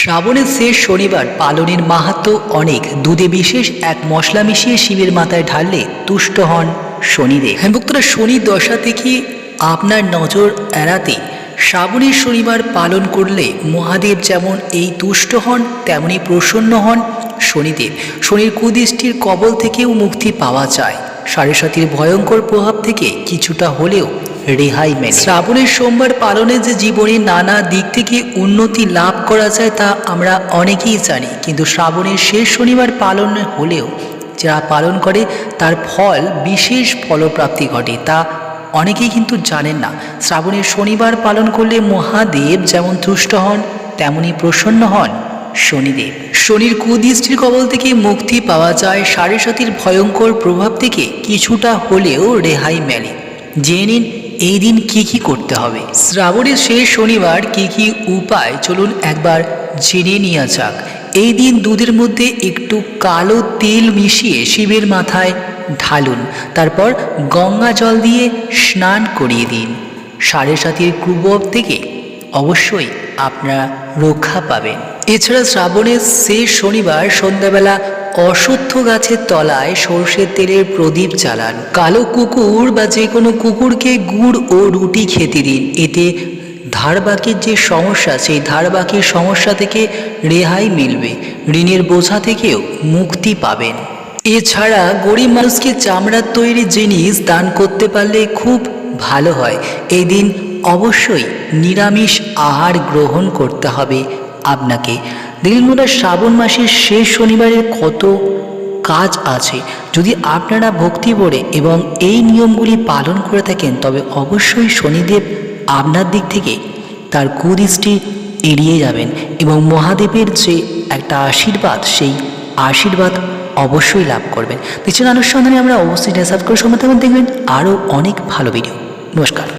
শ্রাবণের শেষ শনিবার পালনের মাহাত্ম অনেক। দুধে বিশেষ এক মশলা মিশিয়ে শিবের মাথায় ঢাললে তুষ্ট হন শনিদেব। হ্যাঁ ভক্তরা শনির দশা থেকে আপনার নজর এড়াতে শ্রাবণের শনিবার পালন করলে মহাদেব যেমন এই তুষ্ট হন, তেমনি প্রসন্ন হন শনিদেব। শনির কুদৃষ্টির কবল থেকেও মুক্তি পাওয়া যায়। সাড়ে সাতির ভয়ঙ্কর প্রভাব থেকে কিছুটা হলেও রেহাই মেলে। শ্রাবণের সোমবার পালনে যে জীবনে নানা দিক থেকে উন্নতি লাভ করা যায় তা আমরা অনেকেই জানি, কিন্তু শ্রাবণের শেষ শনিবার পালন হলেও যারা পালন করে তার ফল, বিশেষ ফলপ্রাপ্তি ঘটে তা অনেকেই কিন্তু জানেন না। শ্রাবণের শনিবার পালন করলে মহাদেব যেমন তুষ্ট হন তেমনি প্রসন্ন হন শনিদেব। শনির কুদৃষ্টির কবল থেকে মুক্তি পাওয়া যায়, সাড়ে সাতির ভয়ঙ্কর প্রভাব থেকে কিছুটা হলেও রেহাই মেলে। জেনে নিন এই দিন কি কি করতে হবে? শ্রাবণের শেষ শনিবার কি কি উপায়? চলুন একবার জেনে নেওয়া যাক। এই দিন দুধের মধ্যে একটু কালো তেল মিশিয়ে শিবের মাথায় ঢালুন। তারপর গঙ্গা জল দিয়ে স্নান করিয়ে দিন। সাড়ে সাতির কুপ্রভাব থেকে অবশ্যই আপনারা রক্ষা পাবেন। এছাড়া শ্রাবণের শেষ শনিবার সন্ধ্যাবেলা অশ্বত্থ গাছের তলায় সর্ষের তেলের প্রদীপ চালান কালো কুকুর বা যে কোনো কুকুরকে গুড় ও রুটি খেতে দিন। এতে ধারবাকির যে সমস্যা, সেই ধারবাকির সমস্যা থেকে রেহাই মিলবে। ঋণের বোঝা থেকেও মুক্তি পাবেন। এছাড়া গরিব মানুষকে চামড়ার তৈরি জিনিস দান করতে পারলে খুব ভালো হয়। এই দিন অবশ্যই নিরামিষ আহার গ্রহণ করতে হবে। আপনাকে। দিলমুরা শ্রাবণ মাসের শেষ শনিবারের কত কাজ আছে। যদি আপনারা ভক্তি ভরে এবং এই নিয়মগুলি পালন করে থাকেন, তবে অবশ্যই শনিদেব আপনার দিক থেকে তার কুদৃষ্টি এড়িয়ে যাবেন এবং মহাদেবের যে একটা আশীর্বাদ, সেই আশীর্বাদ অবশ্যই লাভ করবেন। নিশ্চয় অনুসন্ধানে আমরা অবশ্যই সাবস্ক্রাইব সময় দেখবেন আরও অনেক ভালো ভিডিও নমস্কার।